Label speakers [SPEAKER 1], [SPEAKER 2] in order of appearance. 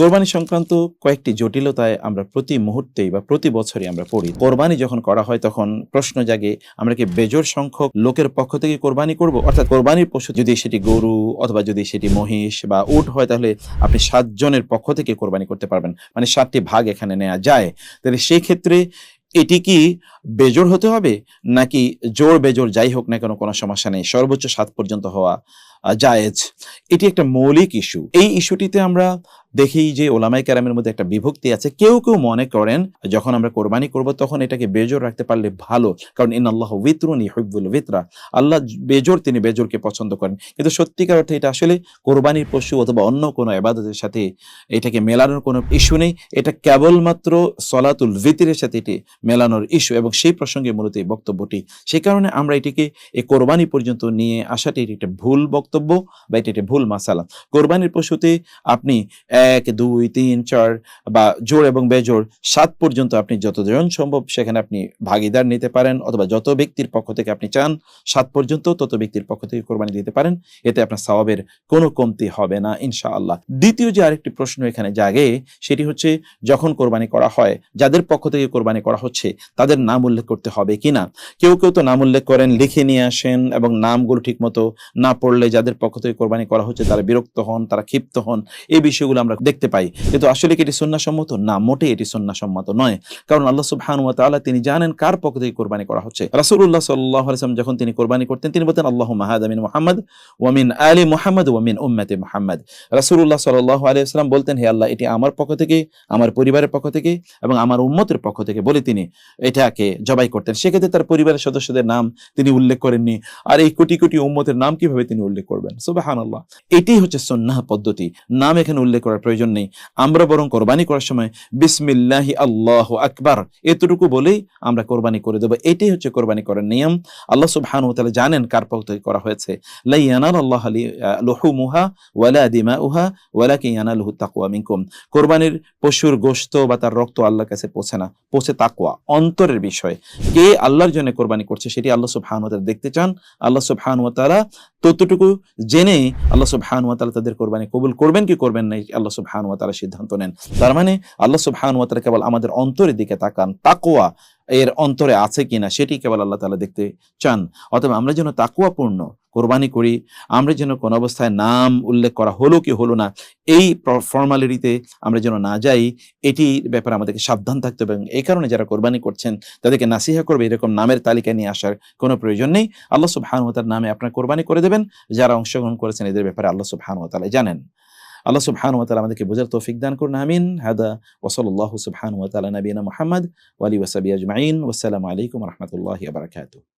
[SPEAKER 1] কোরবানি সংক্রান্ত কয়েকটি জটিলতায় আমরা প্রতি মুহূর্তেই বা প্রতি বছরই আমরা পড়ি। কোরবানি যখন করা হয় তখন প্রশ্ন জাগে, আমরা কি বেজোর সংখ্যক লোকের পক্ষ থেকে কোরবানি করব? অর্থাৎ কোরবানির পশু যদি সেটি গরু অথবা যদি সেটি মহিষ বা উট হয় তাহলে আপনি সাতজনের পক্ষ থেকে কোরবানি করতে পারবেন। মানে সাতটি ভাগ এখানে নেওয়া যায়। তাহলে সেই ক্ষেত্রে এটি কি বেজোর হতে হবে নাকি জোর বেজোর যাই হোক না কেন কোনো সমস্যা নেই? সর্বোচ্চ সাত পর্যন্ত হওয়া জায়েজ। এটি একটা মৌলিক ইস্যু এই ইস্যুটিতে আমরা দেখি যে ওলামাই ক্যারামের মধ্যে একটা বিভক্তি আছে। কেউ কেউ মনে করেন, যখন আমরা কোরবানি করব তখন এটাকে বেজোর রাখতে পারলে ভালো। কারণ ইন আল্লাহ উইত্রুন ইহিবুল বিতরা আল্লাহ বেজোর তিনি বেজোরকে পছন্দ করেন। কিন্তু সত্যিকার অর্থে এটা আসলে কোরবানির পশু অথবা অন্য কোনো এবাদতের সাথে এটাকে মেলানোর কোনো ইস্যু নেই। এটা কেবলমাত্র সলাতুল ভিতরের সাথে এটি মেলানোর ইস্যু এবং সেই প্রসঙ্গে মূলত এই বক্তব্যটি। সেই কারণে আমরা এটিকে এই কোরবানি পর্যন্ত নিয়ে আসাটি এটি একটা ভুল বক্তব্য বা এটি একটা ভুল মাসালা। কোরবানির পশুতে আপনি এক, দুই, তিন, চার বা জোর এবং বেজোর সাত পর্যন্ত আপনি যতজন সম্ভব সেখানে আপনি ভাগিদার নিতে পারেন অথবা যত ব্যক্তির পক্ষ থেকে আপনি চান সাত পর্যন্ত তত ব্যক্তির পক্ষ থেকে কোরবানি দিতে পারেন। এতে আপনার সওয়াবের কোনো কমতি হবে না ইনশাআল্লাহ। দ্বিতীয় যে আরেকটি প্রশ্ন এখানে জাগে সেটি হচ্ছে, যখন কোরবানি করা হয়, যাদের পক্ষ থেকে কোরবানি করা হচ্ছে, তাদের নাম উল্লেখ করতে হবে কিনা? কেউ কেউ তো নাম উল্লেখ করেন, লিখে নিয়ে আসেন এবং নামগুলো ঠিক মতো না পড়লে যাদের পক্ষ থেকে কোরবানি করা হচ্ছে তারা বিরক্ত হন, তারা ক্ষিপ্ত হন। এই বিষয়গুলো আমরা দেখতে পাই। কিন্তু আসলে কি এটি সন্ন্যাসম্মত না, মোটেই এটি সন্ন্যাসম্মত নয়। কারণ আল্লাহ সুবহানাহু ওয়া তাআলা তিনি জানেন কার পক্ষ থেকে কোরবানি করা হচ্ছে। রাসূলুল্লাহ সাল্লাল্লাহু আলাইহি ওয়াসাল্লাম যখন তিনি কোরবানি করতেন, তিনি বলতেন, আল্লাহুম্মা হাদা মিন মুহাম্মদ ওয়া মিন আলি মুহাম্মদ ওয়া মিন উম্মতি মুহাম্মদ। রাসূলুল্লাহ সাল্লাল্লাহু আলাইহি বলতেন, হে আল্লাহ, এটি আমার পক্ষ থেকে, আমার পরিবারের পক্ষ থেকে এবং আমার উম্মতের পক্ষ থেকে। বলে তিনি, এটাকে জবাই করতেন। সেক্ষেত্রে তার পরিবারের সদস্যদের নাম তিনি উল্লেখ করেননি। আর এই কোটি কোটি উম্মতের নাম কীভাবে তিনি উল্লেখ করবেন? সুবহানাল্লাহ। এটাই হচ্ছে সন্ন্যাহ পদ্ধতি। নাম এখানে উল্লেখ করার প্রয়োজন নেই। আমরা বরং কোরবানি করার সময় বিসমিল্লাহি আল্লাহ আকবার এতটুকু বলেই আমরা কোরবানি করে দেবো। এটাই হচ্ছে কোরবানি করার নিয়ম। আল্লাহ সুবহানাহু ওয়া তাআলা জানেন কার পক্ষ করা হয়েছে। লা ইয়ানাল আল্লাহ লুহুমুহা ওয়ালা দিমাউহা ওয়ালাকিন ইয়ানালুহু তাকওয়া মিনকুম। কোরবানির পশুর গোশত বা তার রক্ত আল্লাহর কাছে পৌঁছে না। পৌঁছে তাকুয়া, অন্তরের বিষয়। কে আল্লাহর জন্য কোরবানি করছে সেটি আল্লাহ তাআলা দেখতে চান। আল্লাহ তারা ততটুকু জেনে আল্লাহ তাআলা তাদের কোরবানি কবুল করবেন কি করবেন না আল্লাহ তারা সিদ্ধান্ত নেন। তার মানে আল্লাহ তাআলা কেবল আমাদের অন্তরের দিকে তাকান। তাকোয়া এর অন্তরে আছে কিনা সেটি কেবল আল্লাহ তালা দেখতে চান। অথবা আমরা যেন তাকুয়াপূর্ণ কোরবানি করি, আমরা যেন কোন অবস্থায় নাম উল্লেখ করা হলো কি হলো না, এই ফর্মালিটিতে আমরা যেন না যাই, এটির ব্যাপারে আমাদেরকে সাবধান থাকতে হবে এবং এই কারণে যারা কোরবানি করছেন, তাদেরকে নাসিহা করবে, এরকম নামের তালিকা নিয়ে আসার কোনো প্রয়োজন নেই। আল্লাহ সুবহানাহু ওয়া তাআলার নামে আপনার কোরবানি করে দেবেন, যারা অংশগ্রহণ করেছেন এদের ব্যাপারে আল্লাহ সুবহানাহু ওয়া তাআলা জানেন। আল্লাহ সুবহানাহু ওয়া তাআলা আমাদেরকে বোঝার তৌফিক দান করুন, আমিন। হাদা, ওয়া সাল্লাল্লাহু সুবহানাহু ওয়া তাআলা নবিয়ানা মুহাম্মদ, ওয়া আলিহি ওয়া সাহবিহি আজমাইন। ওয়াসসালামু আলাইকুম ওয়া রাহমাতুল্লাহি ওয়া বারাকাতুহু।